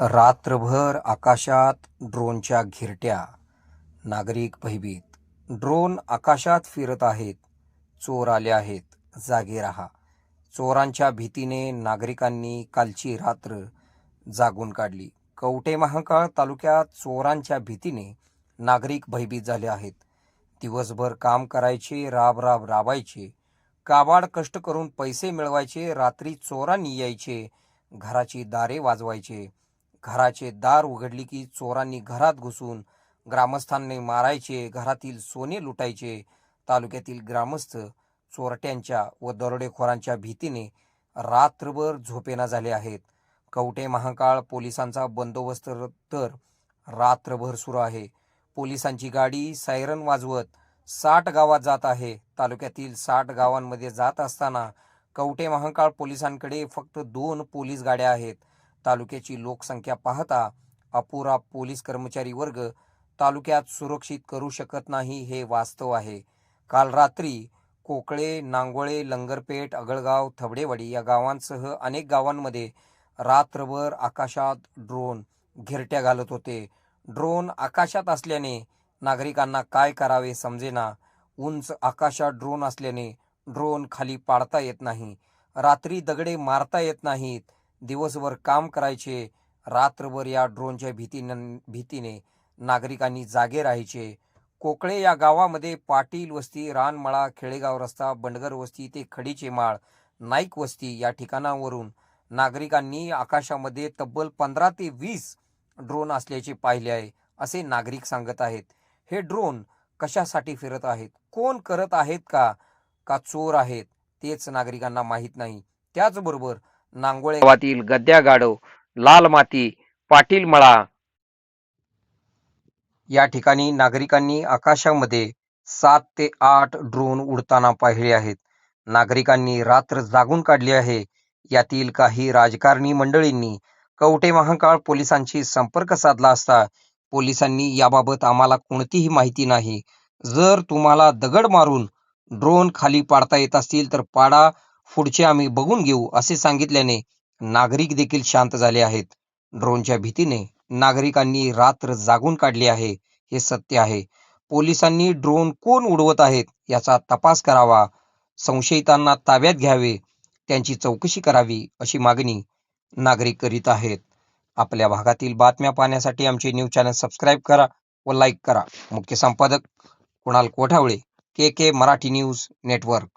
रात्रभर आकाशात ड्रोनच्या घिरट्या. नागरिक भयभीत. ड्रोन आकाशात फिरत आहेत. चोर आले आहेत. जागे राहा. चोरांच्या भीतीने नागरिकांनी कालची रात्र जागून काढली. कवटे महाकाळ तालुक्यात चोरांच्या भीतीने नागरिक भयभीत झाले आहेत. दिवसभर काम करायचे राब राब राबायचे. काबाड कष्ट करून पैसे मिळवायचे रात्री चोरांनी यायचे. घराची दारे वाजवायचे. घराचे दार उघडली की चोरांनी घरात घुसून ग्रामस्थांनी मारायचे घरातील सोने लुटायचे. तालुक्यातील ग्रामस्थ चोरट्यांच्या व दरोडेखोरांच्या भीतीने रात्रभर झोपेना झाले आहेत. कवटे महाकाळ पोलिसांचा बंदोबस्त तर रात्रभर सुरू आहे. पोलिसांची गाडी सायरन वाजवत साठ गावात जात आहे. तालुक्यातील साठ गावांमध्ये जात असताना कवटे महाकाळ पोलिसांकडे फक्त दोन पोलीस गाड्या आहेत. तालुक्याची लोकसंख्या पाहता अपुरा पोलीस कर्मचारी वर्ग तालुक्यात सुरक्षित करू शकत नाही हे वास्तव आहे. काल रात्री कोकळे नांगोळे लंगरपेठ अगळगाव थबडेवाडी या गावांसह अनेक गावांमध्ये रात्रभर आकाशात ड्रोन घिरट्या घालत होते. ड्रोन आकाशात असल्याने नागरिकांना काय करावे समजेना उंच आकाशात ड्रोन असल्याने ड्रोन खाली पाडता येत नाही रात्री दगडे मारता येत नाहीत दिवसभर काम करायचे रात्रभर या ड्रोनच्या भीतीने भीतीने नागरिकांनी जागे राहायचे. कोकळे या गावामध्ये पाटील वस्ती रानमळा खेडेगाव रस्ता बंडगर वस्ती ते खडीचे माळ नाईक वस्ती या ठिकाणावरून नागरिकांनी आकाशामध्ये तब्बल पंधरा ते वीस ड्रोन असल्याचे पाहिले आहे असे नागरिक सांगत आहेत. हे ड्रोन कशासाठी फिरत आहेत? कोण करत आहेत का? का चोर आहेत? तेच नागरिकांना माहीत नाही. त्याचबरोबर नांगोळे. गावातील गद्या गाडव लाल माती पाटील मळा. या ठिकाणी नागरिकांनी आकाशामध्ये सात ते आठ ड्रोन उडताना पाहिले आहेत. नागरिकांनी रात्र जागून काढली आहे. यातील काही राजकारणी मंडळींनी कवठे महाकाळ पोलिसांशी संपर्क साधला असता पोलिसांनी याबाबत आम्हाला कोणतीही माहिती नाही. जर तुम्हाला दगड मारून ड्रोन खाली पाडता येत असतील तर पाडा पुढचे आम्ही बघून घेऊ असे सांगितल्याने नागरिक देखील शांत झाले आहेत. ड्रोनच्या भीतीने नागरिकांनी रात्र जागून काढली आहे हे सत्य आहे. पोलिसांनी ड्रोन कोण उडवत आहेत याचा तपास करावा संशयितांना ताब्यात घ्यावे त्यांची चौकशी करावी अशी मागणी नागरिक करीत आहेत. आपल्या भागातील बातम्या पाहण्यासाठी आमचे न्यूज चॅनल सबस्क्राईब करा व लाईक करा. मुख्य संपादक Kunal Kothavale K K Marathi news network.